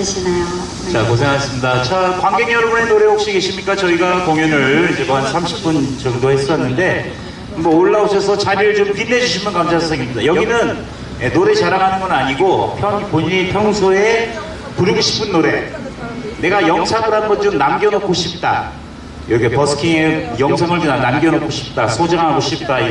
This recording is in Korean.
받으시나요? 네. 자, 고생하셨습니다. 자, 관객 여러분의 노래 혹시 계십니까? 저희가 공연을 이제 뭐 한 30분 정도 했었는데, 뭐 올라오셔서 자리를 좀 빛내주시면 감사하겠습니다. 여기는 예, 노래 자랑하는 건 아니고, 평, 본인이 평소에 부르고 싶은 노래, 내가 영상을 한번 좀 남겨놓고 싶다. 여기 버스킹의 영상을 좀 남겨놓고 싶다. 소장하고 싶다.